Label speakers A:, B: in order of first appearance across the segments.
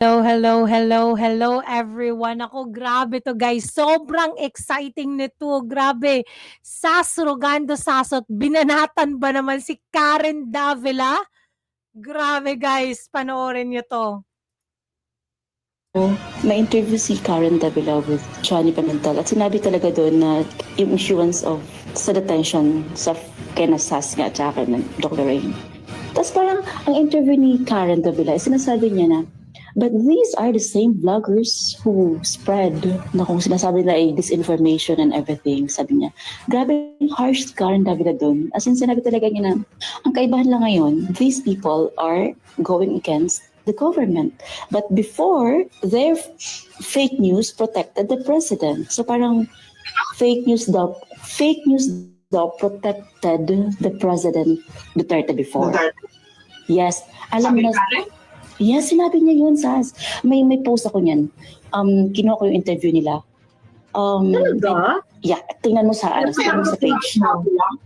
A: Hello, hello, hello, hello everyone. Ako, grabe to guys. Sobrang exciting nito. Grabe. Sas Rogando Sasot. Binanatan ba naman si Karen Davila? Grabe guys. Panoorin nyo to.
B: May interview si Karen Davila with Johnny Pimentel at sinabi talaga doon na yung issuance of sa detention sa kena SAS nga at ng Dr. Rain. Tapos parang ang interview ni Karen Davila, sinasabi niya na But these are the same bloggers who spread na kung sinasabi nila ay disinformation and everything. Sabi niya, grabe yung harsh si Karen Davila doon. As in, sinabi talaga niya na, ang kaibahan lang ngayon, these people are going against the government. But before, their fake news protected the president. So parang fake news daw, fake news daw protected the president Duterte before. Yes. Alam
C: Sabi
B: na, Yes, sinabi niya yun, Sas. May, may post ako niyan. Um, kinuha ko yung interview nila. Um,
C: Talaga?
B: yeah, tingnan mo sa, ano, tingnan mo sa page.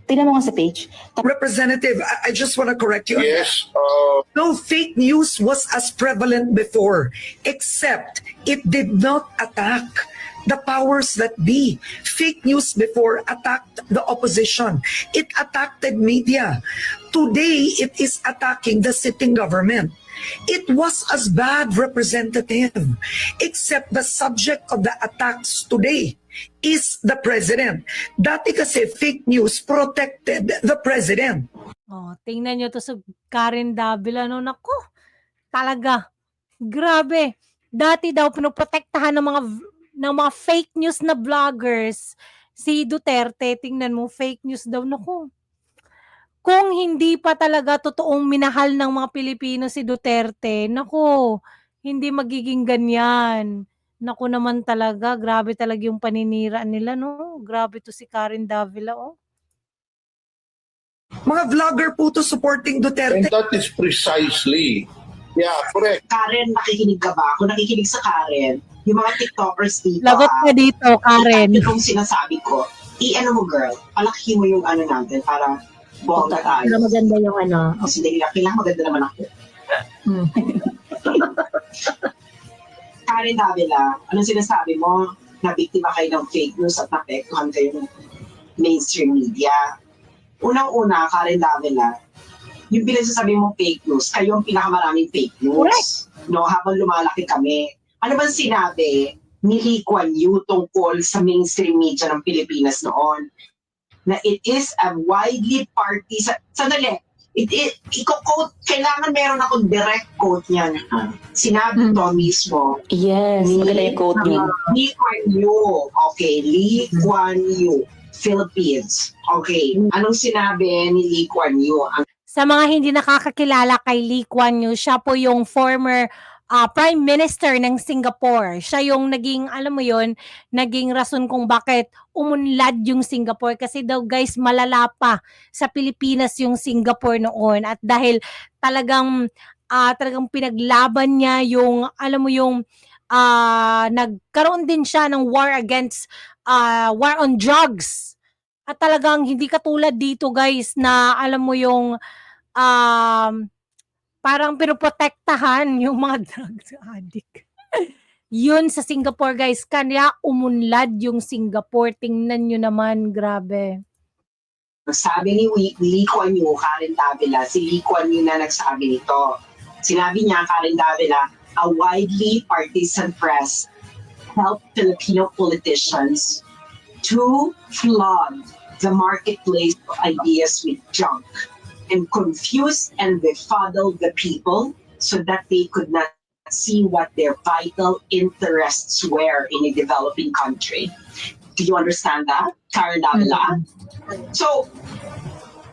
B: Tingnan mo nga sa page.
D: Representative, I, I just want to correct you.
E: Yes, uh,
D: No fake news was as prevalent before, except it did not attack the powers that be. Fake news before attacked the opposition. It attacked media. Today, it is attacking the sitting government. It was as bad, Representative, except the subject of the attacks today is the president. Dati kasi fake news protected the president.
A: Oh, tingnan nyo to sa Karen Davila. No, nako. Talaga. Grabe. Dati daw pinoprotektahan ng mga ng mga fake news na vloggers si Duterte. Tingnan mo, fake news daw. Nako. Kung hindi pa talaga totoong minahal ng mga Pilipino si Duterte, nako, hindi magiging ganyan. Naku naman talaga, grabe talaga yung paninira nila, no? Grabe to si Karen Davila, oh.
D: Mga vlogger po to supporting
E: and
D: Duterte.
E: that is precisely, yeah, correct.
C: Karen, nakikinig ka ba? Kung nakikinig sa Karen, yung mga TikTokers dito,
A: Lagot
C: ah,
A: ka dito, Karen.
C: Yung sinasabi ko, i-ano mo girl, palaki mo yung ano natin para bongga tayo.
F: Pero maganda yung ano.
C: Kasi dahil kailangan maganda naman ako.
F: Hmm.
C: Karen Davila, anong sinasabi mo? Na biktima kayo ng fake news at napektuhan kayo ng mainstream media. Unang-una, Karen Davila, yung pinagsasabi mong fake news, kayo ang pinakamaraming fake news.
A: Correct.
C: No, habang lumalaki kami. Ano bang sinabi ni Lee Kuan Yew tungkol sa mainstream media ng Pilipinas noon? Na it is a widely party... Sa, sandali, it, it, i-quote, kailangan meron akong direct quote niyan. Sinabi
F: Hmm.
C: to mismo,
B: Yes, maganda yung quote niya.
C: Lee Kuan Yew. Okay, Lee Kuan Yew. Philippines. Okay, anong sinabi ni Lee Kuan Yew? Ang
A: Sa mga hindi nakakakilala kay Lee Kuan Yew, siya po yung former ah, Prime Minister ng Singapore. Siya yung naging, alam mo yon naging rason kung bakit umunlad yung Singapore. Kasi daw guys, malala pa sa Pilipinas yung Singapore noon. At dahil talagang, ah, talagang pinaglaban niya yung, alam mo yung, ah, nagkaroon din siya ng war against, ah, war on drugs. At talagang hindi katulad dito guys na alam mo yung um, parang pinoprotektahan yung mga drug addict. Yun sa Singapore guys, kanya umunlad yung Singapore. Tingnan nyo naman, grabe.
C: sabi ni Lee, Lee Kuan Yew, Karen Davila, si Lee Kuan Yew na nagsabi nito. Sinabi niya, Karen Davila, a widely partisan press helped Filipino politicians to flood the marketplace of ideas with junk and confuse and befuddle the people so that they could not see what their vital interests were in a developing country. Do you understand that, Karen Davila? So,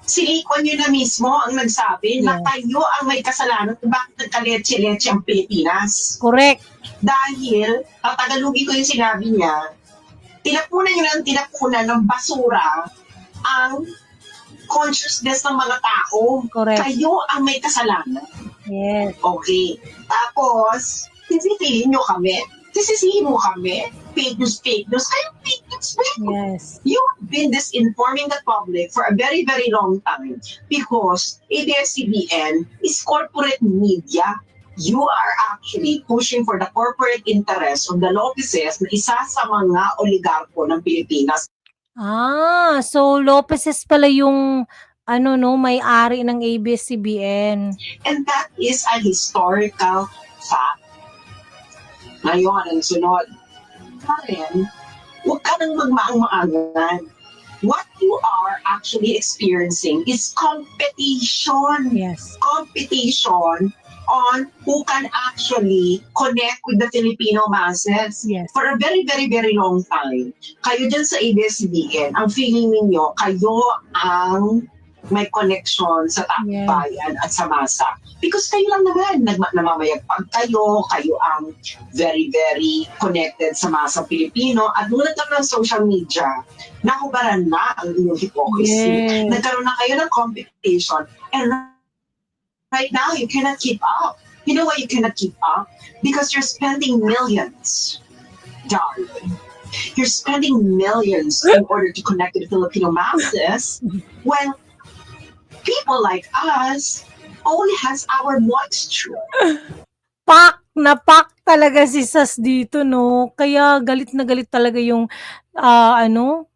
C: si Lee Kuan Yew na mismo ang nagsabi na
A: Yeah.
C: tayo ang may kasalanan kung bakit nagkaletse-letse ang Pilipinas.
A: Correct.
C: Dahil, tatagalugin ko yung sinabi niya, tinapunan niyo ng tinapunan ng basura ang consciousness ng mga tao.
A: Correct.
C: Kayo ang may kasalanan.
A: Yes.
C: Okay. Tapos, sisisihin niyo kami. Sisisihin mo kami. Fake news, fake news. Kayo fake news, fake news.
A: Yes.
C: You've been disinforming the public for a very, very long time because ABS-CBN is corporate media. you are actually pushing for the corporate interest of the Lopezes na isa sa mga oligarko ng Pilipinas.
A: Ah, so Lopez's pala yung ano no, may-ari ng ABS-CBN.
C: And that is a historical fact. Ngayon, ang sunod. Karen, huwag ka nang magmaang-maangan. What you are actually experiencing is competition.
A: Yes.
C: Competition on who can actually connect with the Filipino masses.
A: Yes.
C: For a very, very, very long time, kayo dyan sa ABS-CBN, ang feeling ninyo, kayo ang may connection sa
A: Yes.
C: bayan at sa masa. Because kayo lang naman, nagma- namamayagpag kayo, kayo ang very, very connected sa masa Pilipino. At nung nagkaroon ng social media, nakubaran na ang inyong hypocrisy.
A: Yes.
C: Nagkaroon na kayo ng competition. And right now, you cannot keep up. You know why you cannot keep up? Because you're spending millions, darling. You're spending millions in order to connect to the Filipino masses when people like us only has our moisture.
A: Pak na pak talaga si Sas dito, no? Kaya galit na galit talaga yung, ah, ano,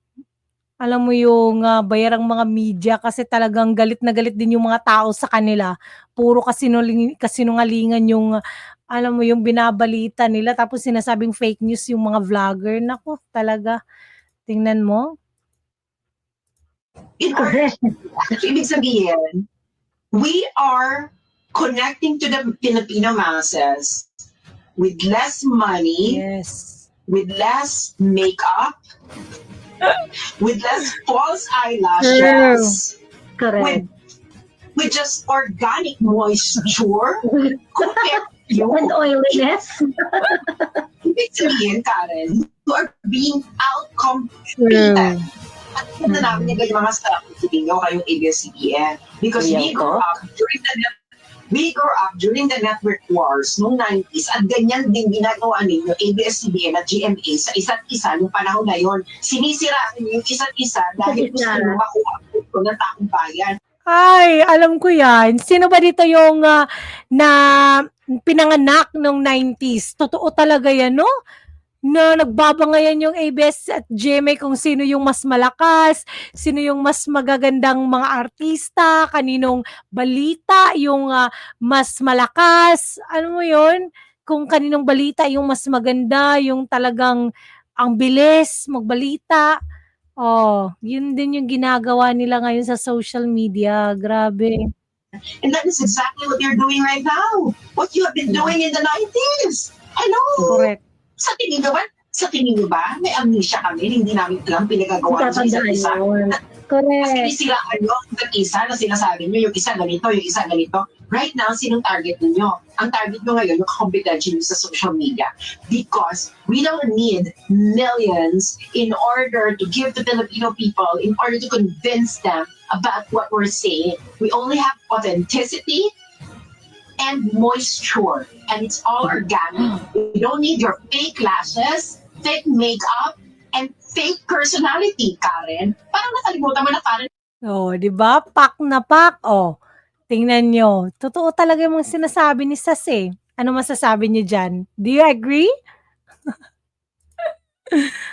A: alam mo yung ah, bayarang mga media kasi talagang galit na galit din yung mga tao sa kanila. Puro kasinuling, kasinungalingan yung, alam mo yung binabalita nila tapos sinasabing fake news yung mga vlogger. Nako, talaga. Tingnan mo.
C: In order,
F: Correct.
C: so ibig sabihin, we are connecting to the Filipino masses with less money,
A: Yes.
C: with less makeup, with less false eyelashes,
F: Correct.
C: with with just organic moisture compared you.
F: And oiliness.
C: Ibig sabihin, Karen, you are being outcompeted. At ganda namin yung ganyan mga strategy ninyo kayong ABS-CBN. Because we
B: Ayan
C: grew up uh, during the we grew up during the network wars noong 90s at ganyan din ginagawa ninyo ABS-CBN at GMA sa isa't isa noong panahon na yon. Sinisiraan niyo yung isa't isa dahil gusto niyo makuha gusto ng taong bayan.
A: Ay, alam ko yan. Sino ba dito yung ah, na pinanganak nung 90s? Totoo talaga yan, no? Na nagbabangayan yung ABS at GMA kung sino yung mas malakas, sino yung mas magagandang mga artista, kaninong balita yung ah, mas malakas. Ano mo yun? Kung kaninong balita yung mas maganda, yung talagang ang bilis magbalita. Oh, yun din yung ginagawa nila ngayon sa social media. Grabe.
C: And that is exactly what you're doing right now. What you have been doing in the 90s. Hello!
A: Correct.
C: Sa tingin ba? Sa tingin nyo ba? May amnesia kami, hindi namin alam pinagagawa sa isa't isa.
F: Correct.
C: sinisiraan nyo ang isa na sinasabi nyo, yung isa ganito, yung isa ganito. Right now, sinong target ninyo? Ang target nyo ngayon, yung competensya nyo sa social media. Because we don't need millions in order to give the Filipino people, in order to convince them about what we're saying. We only have authenticity and moisture. And it's all organic. We don't need your fake lashes, fake makeup, and fake personality, Karen. Parang nakalimutan mo na, Karen,
A: Oh, 'di ba? Pak na pak. Oh. Tingnan nyo. Totoo talaga yung mga sinasabi ni Sas eh. Ano masasabi niyo diyan? Do you agree?